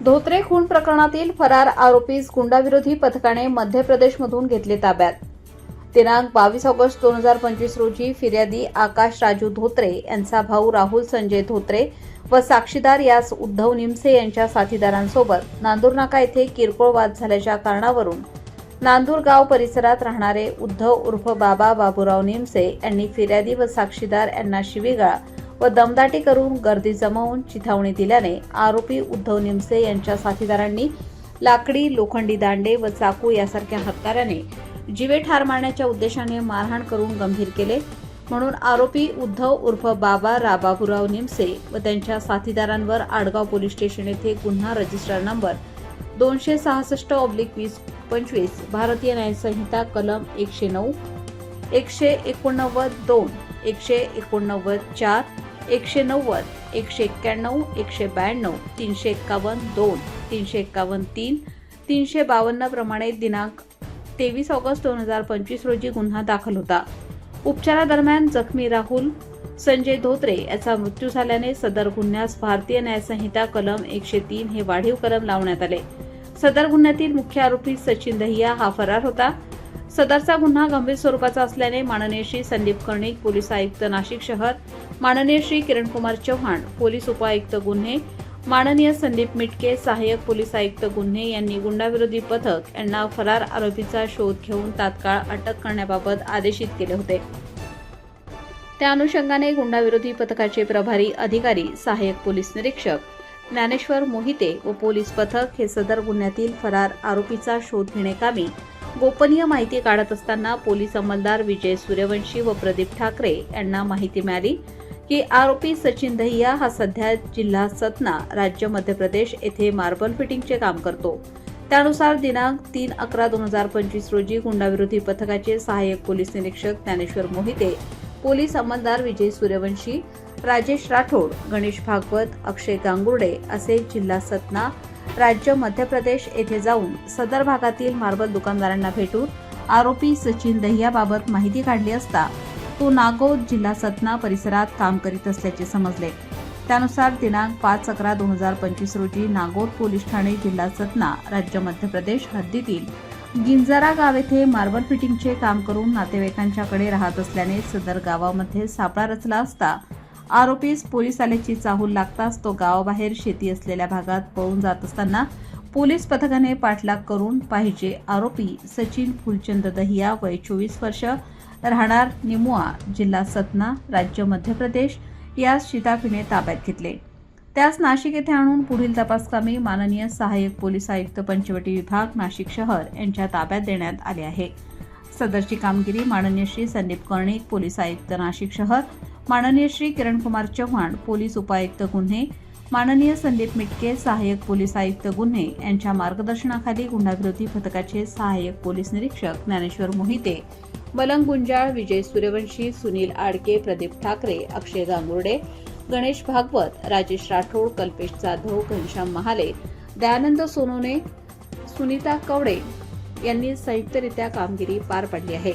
धोत्रे खून प्रकरणातील फरार आरोपीस गुंडाविरोधी पथकाने मध्य प्रदेशमधून घेतले ताब्यात. दिनांक बावीस ऑगस्ट दोन हजार पंचवीस रोजी फिर्यादी आकाश राजू धोत्रे यांचा भाऊ राहुल संजय धोत्रे व साक्षीदार यास उद्धव निमसे यांच्या साथीदारांसोबत नांदूरनाका येथे किरकोळ वाद झाल्याच्या कारणावरून नांदूर गाव परिसरात राहणारे उद्धव उर्फ बाबा बाबूराव निमसे यांनी फिर्यादी व साक्षीदार यांना शिवीगाळ व दमदाटी करून गर्दी जमवून चिथावणी दिल्याने आरोपी उद्धव निमसे यांच्या साथीदारांनी लाकडी लोखंडी दांडे व चाकू यासारख्या हत्याराने जीवे ठार मारण्याच्या उद्देशाने मारहाण करून गंभीर केले. म्हणून आरोपी उद्धव उर्फ बाबा राबाबुराव निमसे व त्यांच्या साथीदारांवर आडगाव पोलीस स्टेशन येथे गुन्हा रजिस्टर नंबर दोनशे सहासष्ट ऑब्लिक वीस पंचवीस भारतीय न्यायसंहिता कलम एकशे नऊ एकशे एकोणनव्वद दोन एकशे एकोणनव्वद चार एकशे नव्वद एकशे एक्क्याण्णव एकशे ब्याण्णव तीनशे एक्कावन्न दोन तीनशे एक्कावन्न तीन तीनशे बावन्न प्रमाणे दिनांक तेवीस ऑगस्ट दोन हजार पंचवीस रोजी गुन्हा दाखल होता. उपचारादरम्यान जखमी राहुल संजय धोत्रे याचा मृत्यू झाल्याने सदर गुन्ह्यास भारतीय न्यायसंहिता कलम एकशे तीन हे वाढीव कलम लावण्यात आले. सदर गुन्ह्यातील मुख्य आरोपी सचिन दहिया हा फरार होता. सदरचा गुन्हा गंभीर स्वरूपाचा असल्याने माननीय श्री संदीप कर्णिक पोलीस आयुक्त नाशिक शहर माननीय श्री किरणकुमार चव्हाण पोलीस उपायुक्त गुन्हे माननीय संदीप मिटके सहाय्यक पोलीस आयुक्त गुन्हे यांनी गुंडाविरोधी पथक यांना फरार आरोपीचा शोध घेऊन तात्काळ अटक करण्याबाबत आदेशित केले होते. त्या अनुषंगाने गुंडाविरोधी पथकाचे प्रभारी अधिकारी सहाय्यक पोलीस निरीक्षक ज्ञानेश्वर मोहिते व पोलीस पथक हे सदर गुन्ह्यातील फरार आरोपीचा शोध घेणे कामी गोपनीय माहिती काढत असताना पोलीस अंमलदार विजय सूर्यवंशी व प्रदीप ठाकरे यांना माहिती मिळाली की आरोपी सचिन दहिया हा सध्या जिल्हा सतना राज्य मध्य प्रदेश येथे मार्बल फिटिंगचे काम करतो. त्यानुसार दिनांक तीन अकरा दोन हजार पंचवीस रोजी गुंडाविरोधी पथकाचे सहाय्यक पोलीस निरीक्षक ज्ञानेश्वर मोहिते पोलीस अंमलदार विजय सूर्यवंशी राजेश राठोड गणेश भागवत अक्षय गांगुर्डे असे जिल्हा सतना राज्य मध्य प्रदेश येथे जाऊन सदर भागातील मार्बल दुकानदारांना भेटून आरोपी सचिन दहियाबाबत माहिती काढली असता तो नागोद जिल्हा सतना परिसरात काम करीत असल्याचे समजले. त्यानुसार दिनांक पाच अकरा दोन हजार पंचवीस रोजी नागोद पोलीस ठाणे जिल्हा सतना राज्य मध्य प्रदेश हद्दीतील गिंजारा गाव येथे मार्बल फिटिंगचे काम करून नातेवाईकांच्याकडे राहत असल्याने सदर गावामध्ये सापळा रचला असता आरोपीस पोलीस आल्याची चाहूल लागताच तो गावाबाहेर शेती असलेल्या भागात पळून जात असताना पोलीस पथकाने पाठलाग करून पाहिजे आरोपी सचिन फुलचंद दहिया वय चोवीस वर्ष राहणार निमुआ जिल्हा सतना राज्य मध्य प्रदेश यास शिताफीने ताब्यात घेतले. त्यास नाशिक येथे आणून पुढील तपासकामी माननीय सहाय्यक पोलीस आयुक्त पंचवटी विभाग नाशिक शहर यांच्या ताब्यात देण्यात आले आहे. सदरची कामगिरी माननीय श्री संदीप कर्णिक पोलीस आयुक्त नाशिक शहर माननीय श्री किरणकुमार चव्हाण पोलीस उपायुक्त गुन्हे माननीय संदीप मिटके सहाय्यक पोलीस आयुक्त गुन्हे यांच्या मार्गदर्शनाखाली गुंडाविरोधी पथकाचे सहाय्यक पोलीस निरीक्षक ज्ञानेश्वर मोहिते मलंग गुंजाळ विजय सूर्यवंशी सुनील आडके प्रदीप ठाकरे अक्षय गांगुर्डे गणेश भागवत राजेश राठोड कल्पेश जाधव घनश्याम महाले दयानंद सोनोने सुनीता कवडे यांनी संयुक्तरित्या कामगिरी पार पाडली आहे.